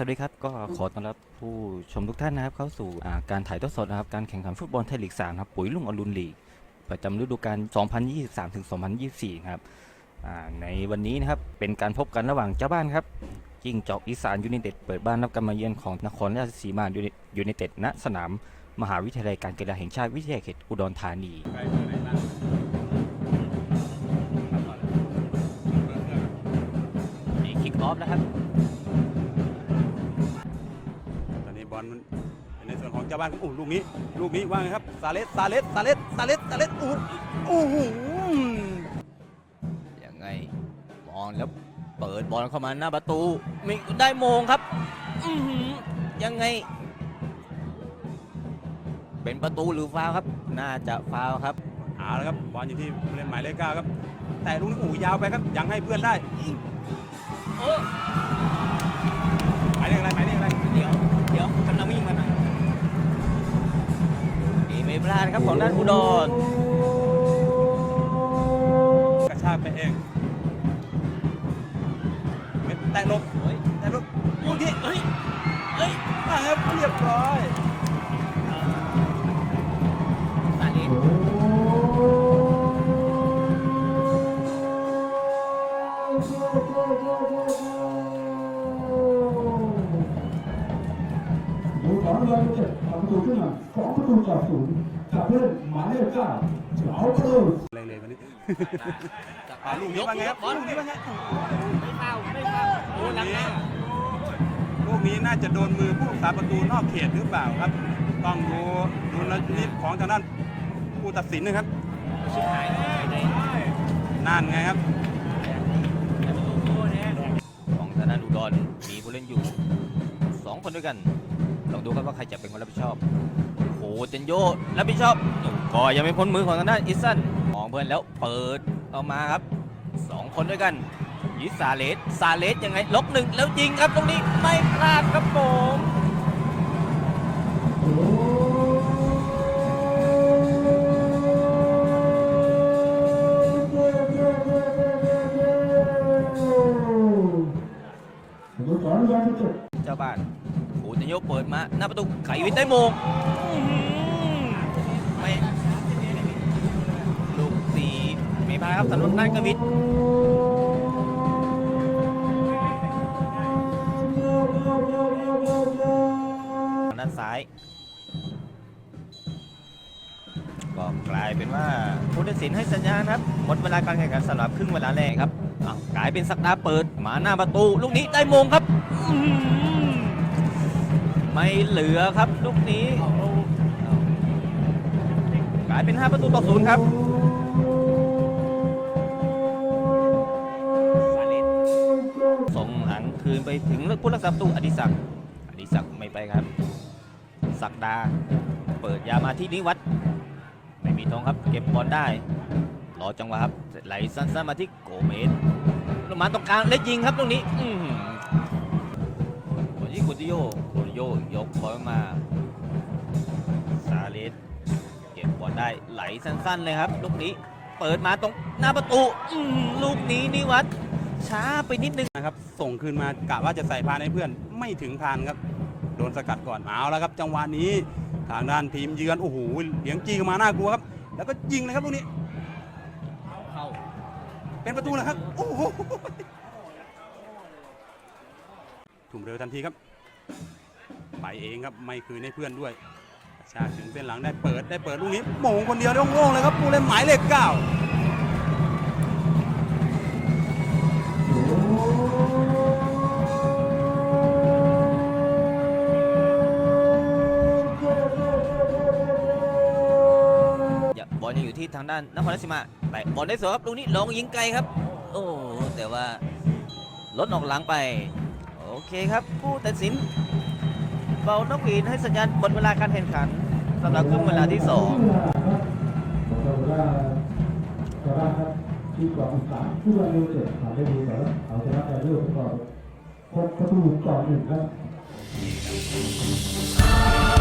สวัสดีครับ ก็ขอต้อนรับผู้ชมทุกท่านนะครับ เข้าสู่การถ่ายทอดสดนะครับ การแข่งขันฟุตบอลไทยลีก3ครับ ปุ๋ยลุงอรุณลีก ประจำฤดูกาล 2023 ถึง 2024 ครับอ่าในวันนี้นะครับ เป็นการพบกันระหว่างเจ้าบ้านครับจิงจอกอีสานยูไนเต็ดเปิดบ้านรับการมาเยือนของนครราชสีมายูไนเต็ดณสนาม มหาวิทยาลัยการกีฬาแห่งชาติวิทยาเขตอุดรธานีมีคิกออฟแล้วครับ อนนี้บอลมันเป็นในส่วนของเจ้าบ้านโอ้ลูกนี้ ลูกนี้ว่าไงครับซาเลสซาเลสซาเลสซาเลสซาเลสโอ้โอ้โหยังไงมองแล้วเปิดบอลเข้ามาหน้าประตูมีได้โมงครับอื้อหือยังไง เป็นประตูหรือฟาวล์ครับ น่าจะฟาวล์ครับเอาละครับบอลอยู่ที่ผู้เล่นหมายเลขเก้าครับ แต่ลูกนี้โอ้ยาวไปครับยังให้เพื่อนได้โอ้หมายเลขอะไรหมายเลขอะไรเดี๋ยว เดี๋ยวกำลังวิ่งมาหน่อยมีไม่พลาดครับของด้านอุดรกระชากไปเองแตงลบแตงลบลูกนี้เฮ้ย เฮ้ยมาครับเรียบร้อย ดูสองเดือนเจ็ดทำประตูขึ้นมาสองประตูต่อศูนย์จากเพื่อนหมายเลขเก้าเอาประตูเลยเลยวันนี้อ่าลูกนี้ว่าไงครับลูกนี้ว่าไงไม่ฟาวล์ไม่ฟาวล์โอ้ลูกลังหนี้าลูกนี้น่าจะโดนมือผู้รักษาประตูนอกเขตหรือเปล่าครับ ต้องดูดูนนิดของทางด้านผู้ตัดสินนะครับชิบหายนั่นไงครับของธนาอุดรมีผู้เล่นอยู่2คนด้วยกัน ลองดูครับว่าใครจะเป็นคนรับผิดชอบ โอ้โหเจนโยรับผิดชอบก็ยังไม่พ้นมือของทางด้านอิสันมองเพื่อนแล้วเปิดออกมาครับ2คนด้วยกันยิสาเลสซาเลสยังไงล็อกหนึ่งแล้วยิงครับตรงนี้ไม่พลาดครับผมดูสองเดือนเจ็ดเจ้าบ้าน โอ้เจนโยเปิดมา หน้าประตูไขวิทย์ได้โมงไม่ลูกสีไม่พลาดครับสำหรับนันกวิทย์ด้านซ้าย ก็กลายเป็นว่าผู้ตัดสินให้สัญญาณครับ หมดเวลาการแข่งขันสำหรับครึ่งเวลาแรกครับกลายเป็นสักดาเปิดมาหน้าประตู ลูกนี้ได้มงครับอื ไม่เหลือครับลูกนี้กลายเป็น 5 ประตูต่อศูนย์ครับส่งหลังคืนไปถึงผู้รักษาประตูอดิศักดิ์อดิศักดิ์ไม่ไปครับ ศักดา เปิดยามาที่นิวัฒน์ไม่มีทองครับ เก็บบอลได้ รอจังหวะครับไหลสั้นๆมาที่โกเมสลงมาตรงกลางและยิงครับตรงนี้ อื ที่กุติโยกุติโยยกบอลมาซาเลสเก็บบอลได้ไหลสั้นๆเลยครับ ลูกนี้เปิดมาตรงหน้าประตูลูกนี้นิวัฒน์ช้าไปนิดนึงนะครับ ส่งคืนมากะว่าจะใส่พานให้เพื่อนไม่ถึงพานครับ โดนสกัดก่อนเอาแล้วครับ จังหวะนี้ทางด้านทีมเยือนโอ้โหเหลียงจีเข้ามาน่ากลัวครับ แล้วก็ยิงเลยครับลูกนี้เข้าเป็นประตูแล้วครับ โอ้โห ถุ่มเร็วทันทีครับ ไปเองครับไม่คืนให้เพื่อนด้วยชาถึงเส้นหลังได้เปิดได้เปิดลูกนี้โมงคนเดียวโล่งๆเลยครับผู้เล่นหมายเลขเก้าอย่าบอลยังอยู่ที่ทางด้านนครราชสีมาแต่บอลได้สวยครับลูกนี้ลงยิงไกลครับ โอ้แต่ว่าลดออกหลังไป เคครับ ผู้ตัดสินเบานกหวีดให้สัญญาณหมดเวลาการแข่งขันสำหรับครึ่งเวลาที่สองกว่าชานครับที่กองสามผู้บริเจ็ดทำได้ดีแต่ว่าเอาชนะใจด้วยก่อนพบประตูก่อหนึ่งครับ